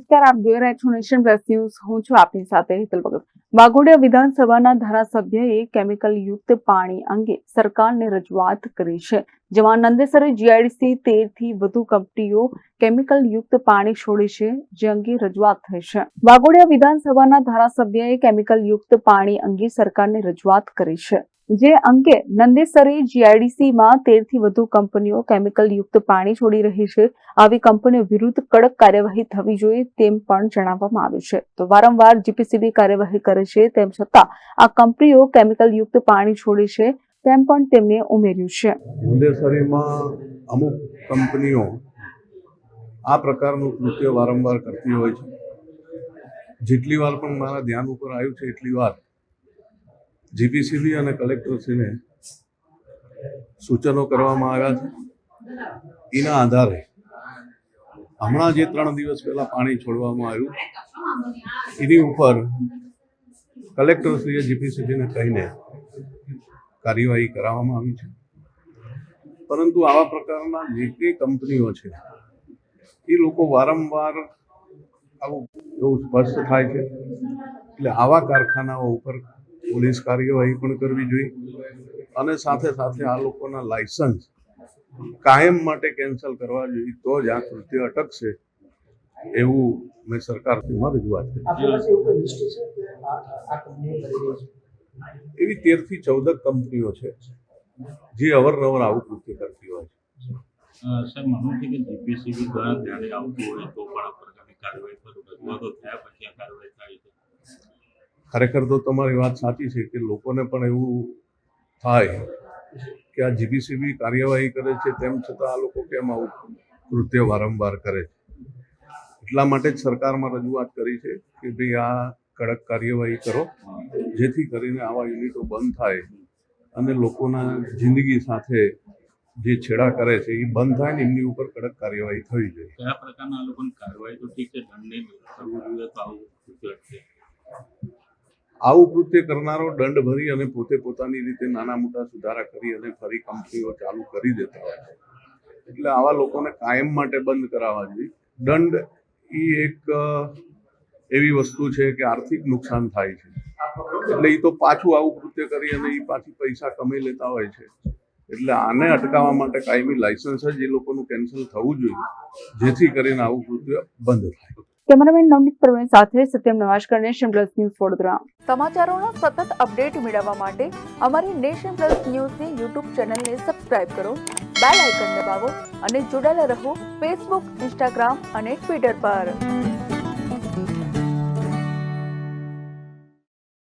નમસ્કાર, આપ જોઈ રહ્યા છો નેશન પ્લસ ન્યૂઝ. હું છું આપની સાથે હિતલ ભગત. વાઘોડિયા વિધાનસભાના ધારાસભ્યએ કેમિકલ યુક્ત પાણી અંગે સરકારને રજૂઆત કરી છે. જેમાં નંદેસરે જીઆઈડીસી તેરથી વધુ કંપનીઓ કેમિકલ યુક્ત પાણી છોડે છે, જે અંગે રજૂઆત થઈ છે. વાઘોડિયા વિધાનસભાના ધારાસભ્યએ કેમિકલ યુક્ત પાણી અંગે સરકારને રજૂઆત કરી છે, જે અંગે નંદેસરી જીઆઈડીસીમાં તેરથી વધુ કંપનીઓ કેમિકલ યુક્ત પાણી છોડી રહી છે, આવી કંપનીઓ વિરુદ્ધ કડક કાર્યવાહી થવી જોઈએ તેમ પણ જણાવવામાં આવ્યું છે. તો વારંવાર જીપીસીબી કાર્યવાહી કરે છે, તેમ છતાં આ કંપનીઓ કેમિકલ યુક્ત પાણી છોડે છે તેમ પણ તેમણે ઉમેર્યું છે. અમુક કંપનીઓ આ પ્રકારનું કૃત્ય વારંવાર કરતી હોય છે. જેટલી વાર પણ મારા ધ્યાન ઉપર આવ્યું છે, એટલી વાર જીપીસીબી અને કલેક્ટરશ્રીને સૂચનો કરવામાં આવ્યા છે. એના આધારે હમણાં જે ત્રણ દિવસ પહેલા પાણી છોડવામાં આવ્યું, એની ઉપર કલેક્ટરશ્રીએ જીપીસીબીને કહીને કાર્યવાહી કરાવવામાં આવી છે. પરંતુ આવા પ્રકારના જે કંઈ કંપનીઓ છે, એ લોકો વારંવાર આવું એવું સ્પષ્ટ થાય છે. એટલે આવા કારખાનાઓ ઉપર પોલીસ કાર્યવાહી પણ કરવી જોઈએ અને સાથે સાથે આ લોકોના લાયસન્સ કાયમ માટે કેન્સલ કરવા જોઈએ, તો જ આ કૃત્ય અટકશે એવું મેં સરકારથી રજૂઆત કરી એવું તેરથી ચૌદક કંપનીઓ છે જે અવારનવાર આવું કૃત્ય કરતી હોય છે. સર માનવું છે કે જીપીસીબી દ્વારા ધ્યાને આવતું હોય તો પણ આ પ્રકારની કાર્યવાહી કરું રજૂઆતો થયા પછી આ કાર્યવાહી થાય છે? ખરેખર તો તમારી વાત સાચી છે કે લોકોને પણ એવું થાય કે આ જીબીસીબી કાર્યવાહી કરે છે તેમ છતાં આ લોકો કેમ આવું કૃત્ય વારંવાર કરે છે? એટલા માટે જ સરકારમાં રજૂઆત કરી છે કે ભાઈ આ કડક કાર્યવાહી કરો. જેથી કરીને આવા યુનિટો બંધ થાય અને લોકોના જિંદગી સાથે જે છેડા કરે છે એ બંધ થાય ને એમની ઉપર કડક કાર્યવાહી થવી જોઈએ કયા પ્રકારના લોકોની કાર્યવાહી તો ઠીક છે દંડને કરવું જોઈએ તો આવું કૃત્ય આવું કૃત્ય કરનારો દંડ ભરી અને પોતે પોતાની રીતે નાના મોટા સુધારા કરી અને ફરી કંપનીઓ ચાલુ કરી દેતા હોય છે. એટલે આવા લોકોને કાયમ માટે બંધ કરાવવા જોઈએ. દંડ એ એક એવી વસ્તુ છે કે આર્થિક નુકસાન થાય છે. એટલે એ તો પાછું આવું કૃત્ય કરી અને એ પાછી પૈસા કમાઈ લેતા હોય છે. એટલે આને અટકાવવા માટે કાયમી લાયસન્સ જ એ લોકોનું કેન્સલ થવું જોઈએ જેથી કરીને આવું કૃત્ય બંધ થાય. કેમેરામેન નવનીત પ્રવીણ સાથે સત્યમ નવાશકર નેશન પ્લસ ન્યૂઝ વડોદરા. સમાચારોના સતત અપડેટ મેળવવા માટે અમારી નેશન પ્લસ ન્યૂઝની યુટ્યુબ ચેનલને સબસ્ક્રાઇબ કરો બેલ આઇકન દબાવો અને જોડાયેલા રહો ફેસબુક ઇન્સ્ટાગ્રામ અને ટ્વિટર પર.